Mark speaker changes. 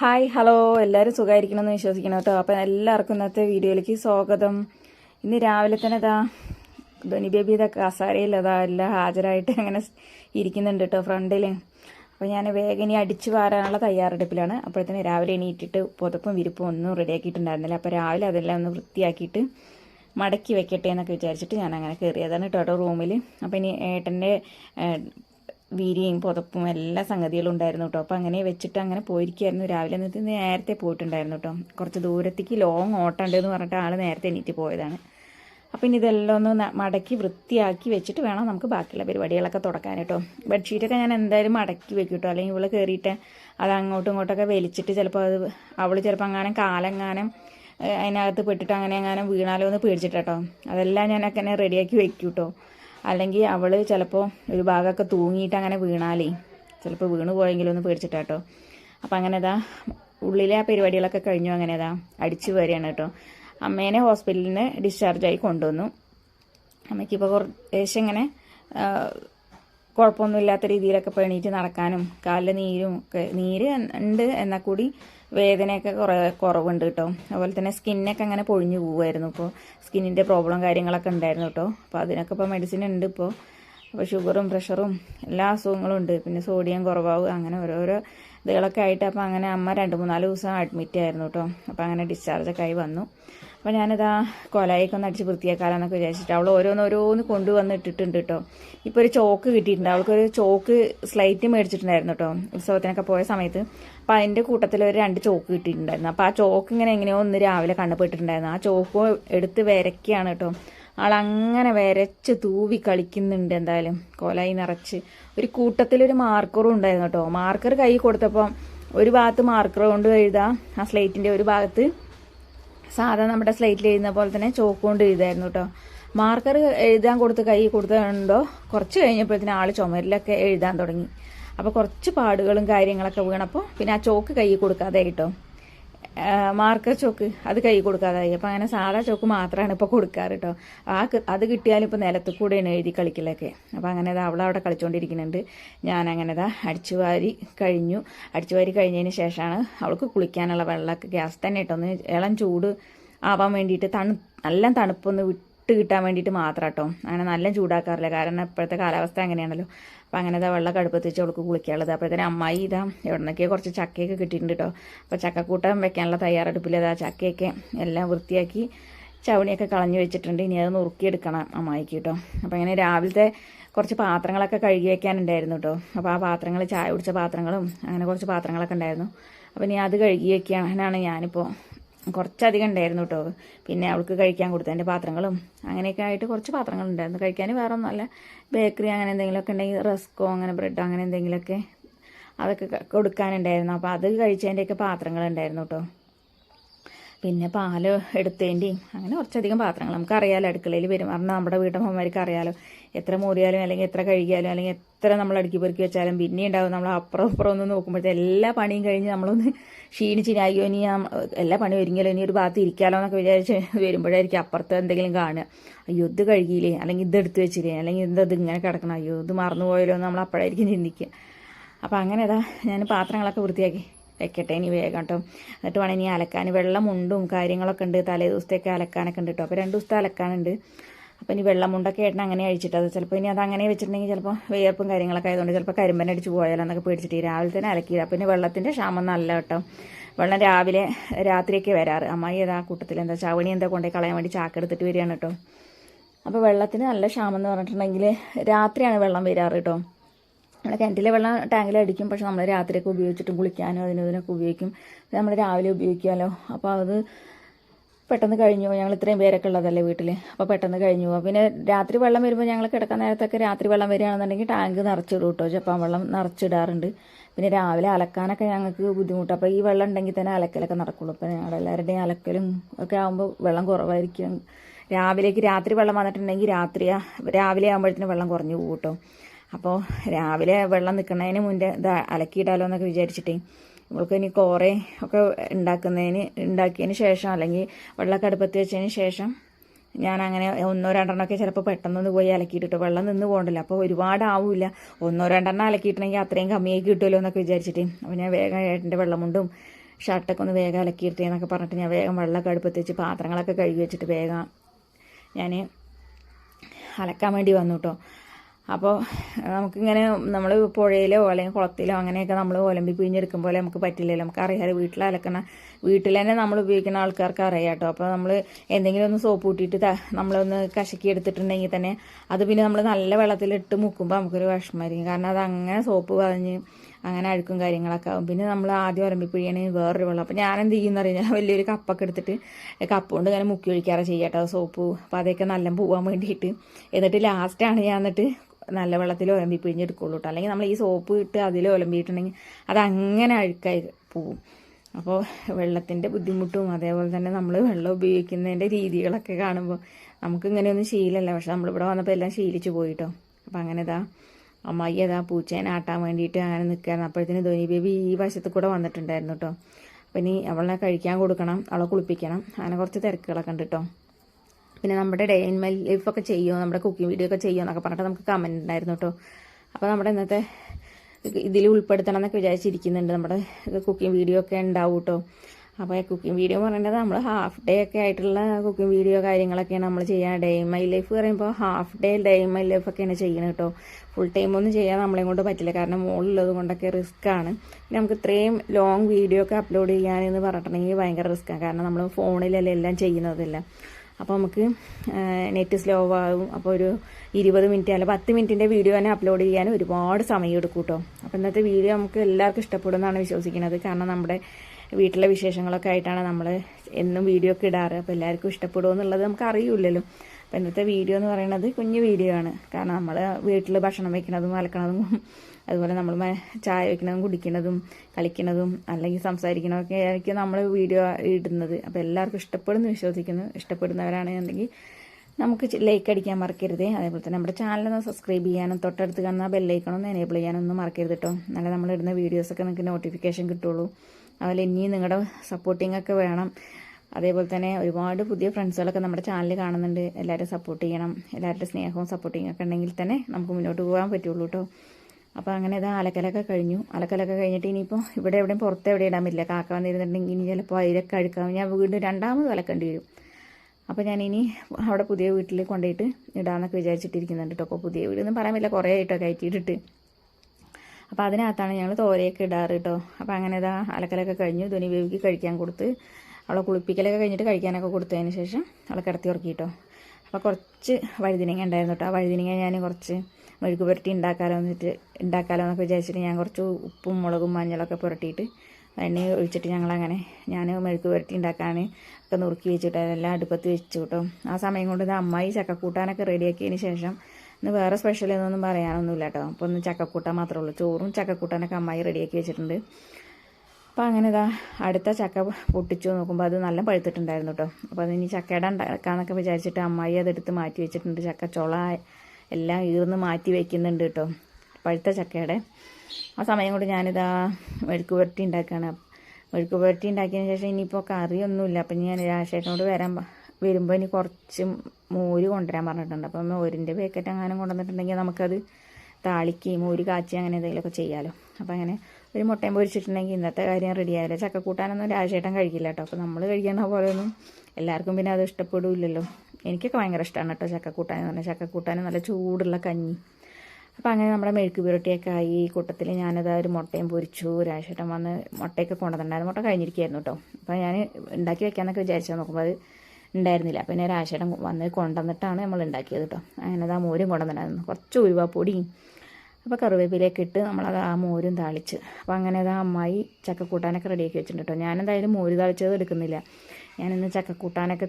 Speaker 1: Hi hello. എല്ലാവരും സുഖമായിരിക്കണമെന്ന് വിശ്വസിക്കണം കേട്ടോ. അപ്പം എല്ലാവർക്കും ഇന്നത്തെ വീഡിയോയിലേക്ക് സ്വാഗതം. ഇന്ന് രാവിലെ തന്നെ ഇതാ ധോനി ബേബി ഇതാ കസാരയിൽ അതാ എല്ലാം ഹാജരായിട്ട് അങ്ങനെ ഇരിക്കുന്നുണ്ട് കേട്ടോ ഫ്രണ്ടിൽ അപ്പോൾ ഞാൻ വേഗം ഇനി അടിച്ചു വാരാനുള്ള തയ്യാറെടുപ്പിലാണ്. അപ്പോഴത്തേന് രാവിലെ എണീറ്റിട്ട് പുതപ്പും വിരിപ്പും ഒന്നും റെഡിയാക്കിയിട്ടുണ്ടായിരുന്നില്ല അപ്പോൾ രാവിലെ അതെല്ലാം ഒന്ന് വൃത്തിയാക്കിയിട്ട് മടക്കി വെക്കട്ടെ എന്നൊക്കെ വിചാരിച്ചിട്ട് ഞാൻ അങ്ങനെ കയറിയതാണ് കേട്ടോ റൂമിൽ അപ്പോൾ ഇനി ഏട്ടന്റെ വീരിയും പുതപ്പും എല്ലാ സംഗതികളും ഉണ്ടായിരുന്നു കേട്ടോ അപ്പോൾ അങ്ങനെ വെച്ചിട്ട് അങ്ങനെ പോയിരിക്കുമായിരുന്നു രാവിലെ എന്നിട്ട് നേരത്തെ പോയിട്ടുണ്ടായിരുന്നു കേട്ടോ കുറച്ച് ദൂരത്തേക്ക് ലോങ് ഓട്ടമുണ്ടെന്ന് പറഞ്ഞിട്ട് ആൾ നേരത്തെ എണീറ്റ് പോയതാണ്. അപ്പം ഇനി ഇതെല്ലാം ഒന്ന് മടക്കി വൃത്തിയാക്കി വെച്ചിട്ട് വേണം നമുക്ക് ബാക്കിയുള്ള പരിപാടികളൊക്കെ തുടക്കാൻ കേട്ടോ ബെഡ്ഷീറ്റൊക്കെ ഞാൻ എന്തായാലും മടക്കി വെക്കും കേട്ടോ അല്ലെങ്കിൽ ഇവിടെ കയറിയിട്ട് അത് അങ്ങോട്ടും ഇങ്ങോട്ടൊക്കെ വലിച്ചിട്ട് ചിലപ്പോൾ അത് അവൾ ചിലപ്പോൾ അങ്ങനെ കാലെങ്ങാനും അതിനകത്ത് പെട്ടിട്ട് അങ്ങനെ എങ്ങാനും വീണാലോ എന്ന് പേടിച്ചിട്ടോ അതെല്ലാം ഞാൻ റെഡിയാക്കി വെക്കും കേട്ടോ അല്ലെങ്കിൽ അവൾ ചിലപ്പോൾ ഒരു ഭാഗമൊക്കെ തൂങ്ങിയിട്ട് അങ്ങനെ വീണാലേ ചിലപ്പോൾ വീണ് പോയെങ്കിലും ഒന്ന് പേടിച്ചിട്ടാട്ടോ അപ്പോൾ അങ്ങനെ ഇതാ ഉള്ളിലെ ആ പരിപാടികളൊക്കെ കഴിഞ്ഞു അങ്ങനെ ഇതാ അടിച്ചു വരികയാണ് കേട്ടോ അമ്മേനെ ഹോസ്പിറ്റലിൽ നിന്ന് ഡിസ്ചാർജായി കൊണ്ടുവന്നു. അമ്മയ്ക്കിപ്പോൾ കുറേശ്ശെ ഇങ്ങനെ കുഴപ്പമൊന്നുമില്ലാത്ത രീതിയിലൊക്കെ പെണീറ്റ് നടക്കാനും കാലിലെ നീരും ഒക്കെ നീര് ഉണ്ട് എന്നാൽ കൂടി വേദനയൊക്കെ കുറേ കുറവുണ്ട് കേട്ടോ. അതുപോലെ തന്നെ സ്കിന്നൊക്കെ അങ്ങനെ പൊഴിഞ്ഞു പോവുമായിരുന്നു. ഇപ്പോൾ സ്കിന്നിന്റെ പ്രോബ്ലം കാര്യങ്ങളൊക്കെ ഉണ്ടായിരുന്നു കേട്ടോ. അപ്പോൾ അതിനൊക്കെ ഇപ്പോൾ മെഡിസിൻ ഉണ്ട് ഇപ്പോൾ അപ്പോൾ ഷുഗറും പ്രഷറും എല്ലാ അസുഖങ്ങളും ഉണ്ട്. പിന്നെ സോഡിയം കുറവാകും അങ്ങനെ ഓരോരോ ഇതുകളൊക്കെ ആയിട്ട് അപ്പോൾ അങ്ങനെ അമ്മ രണ്ട് മൂന്നാൽ ദിവസം അഡ്മിറ്റ് ആയിരുന്നു കേട്ടോ. അപ്പോൾ അങ്ങനെ ഡിസ്ചാർജൊക്കെ ആയി വന്നു. അപ്പോൾ ഞാനിതാ കൊലയൊക്കെ ഒന്ന് അടിച്ച് വൃത്തിയാക്കാമെന്നൊക്കെ വിചാരിച്ചിട്ട് അവൾ ഓരോന്ന് ഓരോന്ന് കൊണ്ടുവന്ന് ഇട്ടിട്ടുണ്ട് കേട്ടോ ഇപ്പോൾ ഒരു ചോക്ക് കിട്ടിയിട്ടുണ്ട്. അവൾക്കൊരു ചോക്ക് സ്ലൈറ്റ് മേടിച്ചിട്ടുണ്ടായിരുന്നു കേട്ടോ ഉത്സവത്തിനൊക്കെ പോയ സമയത്ത്. അപ്പോൾ അതിന്റെ കൂട്ടത്തിൽ ഒരു രണ്ട് ചോക്ക് കിട്ടിയിട്ടുണ്ടായിരുന്നു. അപ്പോൾ ആ ചോക്ക് ഇങ്ങനെ എങ്ങനെയോ ഒന്ന് രാവിലെ കണ്ണപ്പെട്ടിട്ടുണ്ടായിരുന്നു ആ ചോക്ക് എടുത്ത് വരയ്ക്കുകയാണ് കേട്ടോ ആളങ്ങനെ വരച്ച് തൂവി കളിക്കുന്നുണ്ട് എന്തായാലും. കൊലായി നിറച്ച്. ഒരു കൂട്ടത്തിലൊരു മാർക്കറും ഉണ്ടായിരുന്നു കേട്ടോ മാർക്കർ കൈ കൊടുത്തപ്പം ഒരു ഭാഗത്ത് മാർക്കർ കൊണ്ട് എഴുതാം. ആ സ്ലേറ്റിന്റെ ഒരു ഭാഗത്ത് സാധാ നമ്മുടെ സ്ലേറ്റിൽ എഴുതുന്ന പോലെ തന്നെ ചോക്ക് കൊണ്ട് എഴുതായിരുന്നു കേട്ടോ മാർക്കർ എഴുതാൻ കൊടുത്ത് കൈ കൊടുത്തുണ്ടോ കുറച്ച് കഴിഞ്ഞപ്പോഴത്തേന് ആൾ ചുമരിലൊക്കെ എഴുതാൻ തുടങ്ങി. അപ്പോൾ കുറച്ച് പാടുകളും കാര്യങ്ങളൊക്കെ വീണപ്പോൾ പിന്നെ ആ ചോക്ക് കൈ കൊടുക്കാതെ കേട്ടോ മാർക്കർ ചോക്ക് അത് കൈ കൊടുക്കാതായി. അപ്പം അങ്ങനെ സാധാ ചോക്ക് മാത്രമാണ് ഇപ്പോൾ കൊടുക്കാറ് കേട്ടോ ആ അത് കിട്ടിയാലും ഇപ്പോൾ നിലത്ത് കൂടെയാണ് എഴുതി കളിക്കലൊക്കെ. അപ്പോൾ അങ്ങനെ അത് അവളവിടെ കളിച്ചുകൊണ്ടിരിക്കുന്നുണ്ട് ഞാൻ അങ്ങനെ ഇതാ അടിച്ചു വാരി കഴിഞ്ഞു. അടിച്ചു വാരി കഴിഞ്ഞതിന് ശേഷമാണ് അവൾക്ക് കുളിക്കാനുള്ള വെള്ളമൊക്കെ. ഗ്യാസ് തന്നെ കേട്ടോ ഒന്ന് ഇളം ചൂട് ആവാൻ വേണ്ടിയിട്ട് തണു നല്ല തണുപ്പൊന്ന് വിട്ട് കിട്ടാൻ വേണ്ടിയിട്ട് മാത്രം കേട്ടോ അങ്ങനെ നല്ല ചൂടാക്കാറില്ല. കാരണം ഇപ്പോഴത്തെ കാലാവസ്ഥ അങ്ങനെയാണല്ലോ. അപ്പം അങ്ങനെ ഇതാ വെള്ളം കടുപ്പത്ത് വെച്ച് അവൾക്ക് കുളിക്കാനുള്ളത്. അപ്പോഴത്തേനും അമ്മായി ഇതാ എവിടുന്നൊക്കെയോ കുറച്ച് ചക്കയൊക്കെ കിട്ടിയിട്ടുണ്ട് കേട്ടോ അപ്പോൾ ചക്കക്കൂട്ടം വെക്കാനുള്ള തയ്യാറെടുപ്പിൽ ഇതാ ചക്കയൊക്കെ എല്ലാം വൃത്തിയാക്കി ചവണിയൊക്കെ കളഞ്ഞു വെച്ചിട്ടുണ്ട്. ഇനി അത് നുറുക്കിയെടുക്കണം അമ്മായിക്ക് കേട്ടോ അപ്പോൾ അങ്ങനെ രാവിലത്തെ കുറച്ച് പാത്രങ്ങളൊക്കെ കഴുകി വെക്കാനുണ്ടായിരുന്നു കേട്ടോ അപ്പോൾ ആ പാത്രങ്ങൾ ചായ കുടിച്ച പാത്രങ്ങളും അങ്ങനെ കുറച്ച് പാത്രങ്ങളൊക്കെ ഉണ്ടായിരുന്നു. അപ്പോൾ ഇനി അത് കഴുകി വെക്കാനാണ് ഞാനിപ്പോൾ കുറച്ചധികം ഉണ്ടായിരുന്നു കേട്ടോ പിന്നെ അവൾക്ക് കഴിക്കാൻ കൊടുത്തതിന്റെ പാത്രങ്ങളും അങ്ങനെയൊക്കെ ആയിട്ട് കുറച്ച് പാത്രങ്ങൾ ഉണ്ടായിരുന്നു കഴിക്കാൻ വേറെ ഒന്നുമല്ല ബേക്കറി അങ്ങനെ എന്തെങ്കിലുമൊക്കെ ഉണ്ടെങ്കിൽ റസ്കോ അങ്ങനെ ബ്രെഡ് അങ്ങനെ എന്തെങ്കിലുമൊക്കെ അതൊക്കെ കൊടുക്കാനുണ്ടായിരുന്നു. അപ്പോൾ അത് കഴിച്ചതിന്റെയൊക്കെ പാത്രങ്ങളുണ്ടായിരുന്നു കേട്ടോ പിന്നെ പാൽ എടുത്തതിന്റെയും അങ്ങനെ കുറച്ചധികം പാത്രങ്ങൾ. നമുക്കറിയാലോ അടുക്കളയിൽ പെരുമാറുന്ന നമ്മുടെ വീട്ടമ്മമാർക്ക് അറിയാലോ എത്ര മൂറിയാലും അല്ലെങ്കിൽ എത്ര കഴുകിയാലും അല്ലെങ്കിൽ എത്ര നമ്മൾ അടുക്കി പെറുക്കി വെച്ചാലും പിന്നെ ഉണ്ടാവും നമ്മൾ അപ്പുറം അപ്പുറം ഒന്ന് നോക്കുമ്പോഴത്തെ എല്ലാ പണിയും കഴിഞ്ഞ് നമ്മളൊന്ന് ക്ഷീണിച്ച് അയ്യോ ഇനി എല്ലാ പണിയും ഒരുങ്ങിയാലോ ഇനി ഒരു ഭാഗത്ത് ഇരിക്കാലോ എന്നൊക്കെ വിചാരിച്ച് വരുമ്പോഴായിരിക്കും അപ്പുറത്ത് എന്തെങ്കിലും കാണുക. അയ്യോ ഇത് കഴുകിയില്ലേ? അല്ലെങ്കിൽ ഇത് എടുത്ത് വെച്ചില്ലേ? അല്ലെങ്കിൽ ഇത് ഇങ്ങനെ കിടക്കണം. അയ്യോ ഇത് മറന്നു പോയല്ലോ നമ്മൾ അപ്പോഴായിരിക്കും ചിന്തിക്കുക. അപ്പോൾ അങ്ങനെ ഇതാ ഞാൻ പാത്രങ്ങളൊക്കെ വൃത്തിയാക്കി. വെക്കട്ടെ ഇനി വേഗം കേട്ടോ. എന്നിട്ട് വേണം ഇനി അലക്കാൻ. വെള്ളമുണ്ടും കാര്യങ്ങളൊക്കെ ഉണ്ട്. തലേ ദിവസത്തേക്ക് അലക്കാനൊക്കെ ഉണ്ട് കേട്ടോ. അപ്പോൾ രണ്ട് ദിവസത്തെ അലക്കാനുണ്ട്. അപ്പോൾ ഇനി വെള്ളമുണ്ടൊക്കെ ആയിട്ട് അങ്ങനെ അഴിച്ചിട്ടത് ചിലപ്പോൾ ഇനി അത് അങ്ങനെ വെച്ചിട്ടുണ്ടെങ്കിൽ ചിലപ്പോൾ വേർപ്പും കാര്യങ്ങളൊക്കെ ആയതുകൊണ്ട് ചിലപ്പോൾ കരിമ്പൻ അടിച്ച് പോയാലോ എന്നൊക്കെ പേടിച്ചിട്ട് രാവിലെ തന്നെ അലക്കിയത്. അപ്പോൾ ഇനി വെള്ളത്തിന്റെ ക്ഷാമം നല്ല കേട്ടോ. വെള്ളം രാവിലെ രാത്രിയൊക്കെ വരാറ്. അമ്മായി ഏതാ കൂട്ടത്തിൽ എന്താ ചവണി എന്താ കൊണ്ടേ കളയാൻ വേണ്ടി ചാക്കെടുത്തിട്ട് വരികയാണ് കേട്ടോ. അപ്പോൾ വെള്ളത്തിന് നല്ല ക്ഷാമം എന്ന് പറഞ്ഞിട്ടുണ്ടെങ്കിൽ രാത്രിയാണ് വെള്ളം വരാറ് കേട്ടോ. നമ്മൾ കിണറ്റിലെ വെള്ളം ടാങ്കിലടിക്കും പക്ഷെ നമ്മൾ രാത്രിയൊക്കെ ഉപയോഗിച്ചിട്ട് കുളിക്കാനോ അതിനും ഇതിനൊക്കെ ഉപയോഗിക്കും. നമ്മൾ രാവിലെ ഉപയോഗിക്കാമല്ലോ അപ്പോൾ അത് പെട്ടെന്ന് കഴിഞ്ഞു ഞങ്ങൾ ഇത്രയും പേരൊക്കെ ഉള്ളതല്ലേ വീട്ടിൽ അപ്പോൾ പെട്ടെന്ന് കഴിഞ്ഞു പിന്നെ രാത്രി വെള്ളം വരുമ്പോൾ ഞങ്ങൾ കിടക്കാൻ നേരത്തൊക്കെ രാത്രി വെള്ളം വരികയാണെന്നുണ്ടെങ്കിൽ ടാങ്ക് നിറച്ചിടും കേട്ടോ. ജപ്പാൻ വെള്ളം നിറച്ചിടാറുണ്ട്. പിന്നെ രാവിലെ അലക്കാനൊക്കെ ഞങ്ങൾക്ക് ബുദ്ധിമുട്ട്. അപ്പോൾ ഈ വെള്ളം ഉണ്ടെങ്കിൽ തന്നെ അലക്കലൊക്കെ നടക്കുള്ളൂ. അപ്പോൾ ഞങ്ങളുടെ എല്ലാവരുടെയും അലക്കലും ഒക്കെ ആകുമ്പോൾ വെള്ളം കുറവായിരിക്കും. രാവിലേക്ക് രാത്രി വെള്ളം വന്നിട്ടുണ്ടെങ്കിൽ രാത്രി രാവിലെ ആകുമ്പോഴത്തേന് വെള്ളം കുറഞ്ഞു പോകും കേട്ടോ. അപ്പോൾ രാവിലെ വെള്ളം നിൽക്കുന്നതിന് മുന്നേ ഇത് അലക്കിയിടാലോ എന്നൊക്കെ വിചാരിച്ചിട്ടേ. ഇവൾക്ക് ഇനി കോറേ ഒക്കെ ഉണ്ടാക്കുന്നതിന് ഉണ്ടാക്കിയതിന് ശേഷം അല്ലെങ്കിൽ വെള്ളമൊക്കെ അടുപ്പത്ത് വെച്ചതിന് ശേഷം ഞാൻ അങ്ങനെ ഒന്നോ രണ്ടെണ്ണമൊക്കെ ചിലപ്പോൾ പെട്ടെന്നൊന്ന് പോയി അലക്കിയിട്ടിട്ട് വെള്ളം നിന്ന് പോകണ്ടല്ലോ. അപ്പോൾ ഒരുപാട് ആവില്ല ഒന്നോ രണ്ടെണ്ണം അലക്കിയിട്ടുണ്ടെങ്കിൽ അത്രയും കമ്മിയായി കിട്ടുമല്ലോ എന്നൊക്കെ വിചാരിച്ചിട്ട്. അപ്പോൾ ഞാൻ വേഗം ഏട്ടന്റെ വെള്ളമുണ്ടും ഷർട്ടൊക്കെ ഒന്ന് വേഗം അലക്കിയിട്ടേ എന്നൊക്കെ പറഞ്ഞിട്ട് ഞാൻ വേഗം വെള്ളമൊക്കെ അടുപ്പത്ത് വെച്ച് പാത്രങ്ങളൊക്കെ കഴുകി വെച്ചിട്ട് വേഗം ഞാൻ അലക്കാൻ വേണ്ടി വന്നു കേട്ടോ അപ്പോൾ നമുക്കിങ്ങനെ നമ്മൾ പുഴയിലോ അല്ലെങ്കിൽ കുളത്തിലോ അങ്ങനെയൊക്കെ നമ്മൾ ഒലമ്പി പിഴിഞ്ഞെടുക്കും പോലെ നമുക്ക് പറ്റില്ലല്ലോ. നമുക്ക് അറിയാതെ വീട്ടിൽ അലക്കണ വീട്ടിൽ തന്നെ നമ്മൾ ഉപയോഗിക്കുന്ന ആൾക്കാർക്ക് അറിയാം കേട്ടോ. അപ്പോൾ നമ്മൾ എന്തെങ്കിലും ഒന്ന് സോപ്പ് കൂട്ടിയിട്ട് നമ്മളൊന്ന് കശക്കി എടുത്തിട്ടുണ്ടെങ്കിൽ തന്നെ അത് പിന്നെ നമ്മൾ നല്ല വെള്ളത്തിലിട്ട് മുക്കുമ്പോൾ നമുക്കൊരു വിഷമമായിരിക്കും കാരണം അത് അങ്ങനെ സോപ്പ് പതഞ്ഞ് അങ്ങനെ അഴുക്കും കാര്യങ്ങളൊക്കെ ആവും. പിന്നെ നമ്മൾ ആദ്യം ഒലമ്പി പിഴിയണമെങ്കിൽ വേറൊരു വെള്ളം. അപ്പോൾ ഞാൻ എന്ത് ചെയ്യുന്ന അറിയാം വലിയൊരു കപ്പൊക്കെ എടുത്തിട്ട് കപ്പ് കൊണ്ട് ഇങ്ങനെ മുക്കി ഒഴിക്കാറ് ചെയ്യാട്ടോ സോപ്പ് അപ്പോൾ അതൊക്കെ നല്ല പോകാൻ വേണ്ടിയിട്ട്. എന്നിട്ട് ലാസ്റ്റാണ് ഞാൻ എന്നിട്ട് നല്ല വെള്ളത്തിൽ ഒലമ്പി പിഴിഞ്ഞെടുക്കുള്ളൂ കേട്ടോ അല്ലെങ്കിൽ നമ്മൾ ഈ സോപ്പ് ഇട്ട് അതിൽ ഒലമ്പിയിട്ടുണ്ടെങ്കിൽ അത് അങ്ങനെ അഴുക്കായി പോവും. അപ്പോൾ വെള്ളത്തിന്റെ ബുദ്ധിമുട്ടും അതേപോലെ തന്നെ നമ്മൾ വെള്ളം ഉപയോഗിക്കുന്നതിന്റെ രീതികളൊക്കെ കാണുമ്പോൾ നമുക്ക് ഇങ്ങനെയൊന്നും ശീലമല്ല പക്ഷെ നമ്മളിവിടെ വന്നപ്പോൾ എല്ലാം ശീലിച്ചു പോയിട്ടോ അപ്പോൾ അങ്ങനെ ഇതാ അമ്മായി അതാ പൂച്ചേനെ ആട്ടാൻ വേണ്ടിയിട്ട് അങ്ങനെ നിൽക്കുകയായിരുന്നു. അപ്പോഴത്തേന് ധോനി ബേബി ഈ വശത്ത് കൂടെ വന്നിട്ടുണ്ടായിരുന്നു കേട്ടോ അപ്പം ഇനി അവളെ കഴിക്കാൻ കൊടുക്കണം അവളെ കുളിപ്പിക്കണം. അങ്ങനെ കുറച്ച് തിരക്കുകളൊക്കെ ഉണ്ട് കേട്ടോ പിന്നെ നമ്മുടെ ഡേ ഇൻ മൈ ലൈഫൊക്കെ ചെയ്യുമോ നമ്മുടെ കുക്കിംഗ് വീഡിയോ ഒക്കെ ചെയ്യുമോ എന്നൊക്കെ പറഞ്ഞിട്ട് നമുക്ക് കമന്റ് ഉണ്ടായിരുന്നു കേട്ടോ അപ്പോൾ നമ്മുടെ ഇന്നത്തെ ഇതിൽ ഉൾപ്പെടുത്തണം എന്നൊക്കെ വിചാരിച്ചിരിക്കുന്നുണ്ട്. നമ്മുടെ കുക്കിംഗ് വീഡിയോ ഒക്കെ ഉണ്ടാവും കേട്ടോ അപ്പോൾ കുക്കിംഗ് വീഡിയോ പറയുന്നത് നമ്മൾ ഹാഫ് ഡേ ഒക്കെ ആയിട്ടുള്ള കുക്കിംഗ് വീഡിയോ കാര്യങ്ങളൊക്കെയാണ് നമ്മൾ ചെയ്യുക ഡേ ഇൻ മൈ ലൈഫ് പറയുമ്പോൾ half day day in my life ഒക്കെയാണ് ചെയ്യുന്നത് കേട്ടോ ഫുൾ ടൈം ഒന്നും ചെയ്യാൻ നമ്മളെ കൊണ്ട് പറ്റില്ല. കാരണം മുകളിലുള്ളത് കൊണ്ടൊക്കെ റിസ്ക് ആണ്. പിന്നെ നമുക്ക് ഇത്രയും ലോങ് വീഡിയോ ഒക്കെ അപ്ലോഡ് ചെയ്യാനെന്ന് പറഞ്ഞിട്ടുണ്ടെങ്കിൽ ഭയങ്കര റിസ്ക്കാണ് കാരണം നമ്മൾ ഫോണിലല്ലേ എല്ലാം ചെയ്യുന്നതല്ല. അപ്പോൾ നമുക്ക് നെറ്റ് സ്ലോ ആവും അപ്പോൾ ഒരു ഇരുപത് മിനിറ്റ് അല്ല പത്ത് മിനിറ്റിന്റെ വീഡിയോ തന്നെ അപ്ലോഡ് ചെയ്യാൻ ഒരുപാട് സമയം എടുക്കും കേട്ടോ അപ്പോൾ ഇന്നത്തെ വീഡിയോ നമുക്ക് എല്ലാവർക്കും ഇഷ്ടപ്പെടുമെന്നാണ് വിശ്വസിക്കുന്നത്. കാരണം നമ്മുടെ വീട്ടിലെ വിശേഷങ്ങളൊക്കെ ആയിട്ടാണ് നമ്മൾ എന്നും വീഡിയോ ഒക്കെ ഇടാറ്. അപ്പോൾ എല്ലാവർക്കും ഇഷ്ടപ്പെടുമോ എന്നുള്ളത് നമുക്ക് അറിയില്ലല്ലോ. അപ്പോൾ ഇന്നത്തെ വീഡിയോ എന്ന് പറയുന്നത് കുഞ്ഞു വീഡിയോ ആണ്. കാരണം നമ്മൾ വീട്ടിൽ ഭക്ഷണം വയ്ക്കുന്നതും അലക്കണതും അതുപോലെ നമ്മൾ ചായ വയ്ക്കുന്നതും കുടിക്കുന്നതും കളിക്കുന്നതും അല്ലെങ്കിൽ സംസാരിക്കണതൊക്കെ ആയിരിക്കും നമ്മൾ വീഡിയോ ഇടുന്നത്. അപ്പോൾ എല്ലാവർക്കും ഇഷ്ടപ്പെടുന്നു വിശ്വസിക്കുന്നു. ഇഷ്ടപ്പെടുന്നവരാണെന്നുണ്ടെങ്കിൽ നമുക്ക് ലൈക്ക് അടിക്കാൻ മറക്കരുത്. അതേപോലെ തന്നെ നമ്മുടെ ചാനലൊന്ന് സബ്സ്ക്രൈബ് ചെയ്യാനും തൊട്ടടുത്ത് കാണുന്ന ബെല്ലൈക്കണൊന്ന് എനേബിൾ ചെയ്യാനൊന്നും മറക്കരുത് കേട്ടോ. നല്ല നമ്മൾ ഇടുന്ന വീഡിയോസൊക്കെ നിങ്ങൾക്ക് നോട്ടിഫിക്കേഷൻ കിട്ടുള്ളൂ. അതുപോലെ ഇനിയും നിങ്ങളുടെ സപ്പോർട്ടിംഗ് ഒക്കെ വേണം. അതേപോലെ തന്നെ ഒരുപാട് പുതിയ ഫ്രണ്ട്സുകളൊക്കെ നമ്മുടെ ചാനൽ കാണുന്നുണ്ട്. എല്ലാവരും സപ്പോർട്ട് ചെയ്യണം. എല്ലാവരുടെ സ്നേഹവും സപ്പോർട്ടിങ്ങൊക്കെ ഉണ്ടെങ്കിൽ തന്നെ നമുക്ക് മുന്നോട്ട് പോകാൻ പറ്റുള്ളൂ കേട്ടോ. അപ്പോൾ അങ്ങനെ ഇത് അലക്കലൊക്കെ കഴിഞ്ഞു. അലക്കലൊക്കെ കഴിഞ്ഞിട്ട് ഇനിയിപ്പോൾ ഇവിടെ എവിടെയും പുറത്ത് എവിടെ ഇടാൻ പറ്റില്ല. കാക്ക വന്നിരുന്നുണ്ടെങ്കിൽ ഇനി ചിലപ്പോൾ അതിലൊക്കെ അഴുക്കാം ഞാൻ വീണ്ടും രണ്ടാമത് അലക്കേണ്ടി വരും. അപ്പോൾ ഞാൻ ഇനി അവിടെ പുതിയ വീട്ടിൽ കൊണ്ടുപോയിട്ട് ഇടാമെന്നൊക്കെ വിചാരിച്ചിട്ടിരിക്കുന്നുണ്ട് കേട്ടോ. അപ്പോൾ പുതിയ വീടൊന്നും പറയാൻ പറ്റില്ല. കുറേ ആയിട്ടോ കയറ്റിയിട്ടിട്ട്. അപ്പോൾ അതിനകത്താണ് ഞങ്ങൾ തോരയൊക്കെ ഇടാറ് കേട്ടോ. അപ്പോൾ അങ്ങനെ ഇതാ അലക്കലൊക്കെ കഴിഞ്ഞു. ധനി ബേബിക്ക് കഴിക്കാൻ കൊടുത്ത് അവളെ കുളിപ്പിക്കലൊക്കെ കഴിഞ്ഞിട്ട് കഴിക്കാനൊക്കെ കൊടുത്തതിന് ശേഷം അവളെ കിടത്തി ഉറക്കി കേട്ടോ. അപ്പോൾ കുറച്ച് വഴുതിനങ്ങ ഉണ്ടായിരുന്നു കേട്ടോ. ആ വഴുതിനങ്ങ ഞാൻ കുറച്ച് മെഴുക്ക് പുരട്ടി ഉണ്ടാക്കാലോ എന്നിട്ട് ഉണ്ടാക്കാലോ എന്നൊക്കെ വിചാരിച്ചിട്ട് ഞാൻ കുറച്ച് ഉപ്പും മുളകും മഞ്ഞളൊക്കെ പുരട്ടിയിട്ട് എണ്ണ ഒഴിച്ചിട്ട് ഞങ്ങളങ്ങനെ ഞാൻ മെഴുക്ക് പുരട്ടി ഉണ്ടാക്കാൻ ഒക്കെ നുറുക്കി വെച്ചിട്ട് അതെല്ലാം അടുപ്പത്ത് വെച്ചു കേട്ടോ. ആ സമയം കൊണ്ട് ഇത് അമ്മായി ചക്കക്കൂട്ടാനൊക്കെ റെഡിയാക്കിയതിന് ശേഷം ഇന്ന് വേറെ സ്പെഷ്യൽ എന്നൊന്നും പറയാനൊന്നുമില്ല കേട്ടോ. അപ്പോൾ ഒന്ന് ചക്കക്കൂട്ടാൻ മാത്രമേ ഉള്ളൂ. ചോറും ചക്കക്കൂട്ടാനൊക്കെ അമ്മായി റെഡിയാക്കി വെച്ചിട്ടുണ്ട്. അപ്പോൾ അങ്ങനെ ഇതാ അടുത്ത ചക്ക പൊട്ടിച്ചു നോക്കുമ്പോൾ അത് നല്ല പഴുത്തിട്ടുണ്ടായിരുന്നു കേട്ടോ. അപ്പോൾ അതിനി ചക്കയുടെ ഉണ്ടാക്കാന്നൊക്കെ വിചാരിച്ചിട്ട് അമ്മായി അതെടുത്ത് മാറ്റി വെച്ചിട്ടുണ്ട്. ചക്ക ചുള എല്ലാം ഈർന്ന് മാറ്റി വെക്കുന്നുണ്ട് കേട്ടോ പഴുത്ത ചക്കയുടെ. ആ സമയം കൊണ്ട് ഞാനിതാ മെഴുക്ക് പുരട്ടി ഉണ്ടാക്കുകയാണ്. മെഴുക്ക് പുരട്ടി ഉണ്ടാക്കിയതിന് ശേഷം ഇനിയിപ്പോൾ കറിയൊന്നുമില്ല. അപ്പം ഞാൻ രാശേട്ടനോട് വരാൻ വരുമ്പോൾ ഇനി കുറച്ച് മോര് കൊണ്ടുവരാൻ പറഞ്ഞിട്ടുണ്ട്. അപ്പം മോരിന്റെ പാക്കറ്റ് അങ്ങനെ കൊണ്ടുവന്നിട്ടുണ്ടെങ്കിൽ നമുക്കത് താളിക്ക് മോര് കാച്ചി അങ്ങനെ എന്തെങ്കിലുമൊക്കെ ചെയ്യാമല്ലോ അപ്പം അങ്ങനെ ഒരു മുട്ടയും പൊരിച്ചിട്ടുണ്ടെങ്കിൽ ഇന്നത്തെ കാര്യം റെഡി ആയല്ലോ? ചക്കക്കൂട്ടാനൊന്നും രാശേട്ടൻ കഴിക്കില്ല കേട്ടോ. അപ്പോൾ നമ്മൾ കഴിക്കുന്ന പോലെയൊന്നും എല്ലാവർക്കും പിന്നെ അത് ഇഷ്ടപ്പെടില്ലല്ലോ. എനിക്കൊക്കെ ഭയങ്കര ഇഷ്ടമാണ് കേട്ടോ ചക്കക്കൂട്ടാൻ എന്ന് പറഞ്ഞാൽ ചക്കക്കൂട്ടാൻ നല്ല ചൂടുള്ള കഞ്ഞി. അപ്പോൾ അങ്ങനെ നമ്മുടെ മെഴുക്ക് പുരട്ടിയൊക്കെ ആയി. കൂട്ടത്തിൽ ഞാനത് ഒരു മുട്ടയും പൊരിച്ചു. രാശേട്ടം വന്ന് മുട്ടയൊക്കെ കൊണ്ടുവന്നിട്ടുണ്ടായിരുന്നു. മുട്ട കഴിഞ്ഞിരിക്കുകയായിരുന്നു കേട്ടോ. അപ്പോൾ ഞാൻ ഉണ്ടാക്കി വെക്കാമെന്നൊക്കെ വിചാരിച്ചു നോക്കുമ്പോൾ അത് ഉണ്ടായിരുന്നില്ല. പിന്നെ രാജേട്ടൻ വന്ന് കൊണ്ടുവന്നിട്ടാണ് നമ്മൾ ഉണ്ടാക്കിയത് കേട്ടോ. അങ്ങനെ അത് ആ മോരും കൊണ്ടുവന്നിട്ടുണ്ടായിരുന്നു. കുറച്ച് ഉരുവാപ്പൊടിയും അപ്പോൾ കറിവേപ്പിലേക്ക് ഇട്ട് നമ്മളത് ആ മോരും താളിച്ച്. അപ്പോൾ അങ്ങനെ അത് അമ്മായി ചക്കക്കൂട്ടാനൊക്കെ റെഡിയാക്കി വെച്ചിട്ടുണ്ട് കേട്ടോ. ഞാനെന്തായാലും മോര് താളിച്ചത് എടുക്കുന്നില്ല. ഞാനിന്ന് ചക്കക്കൂട്ടാനൊക്കെ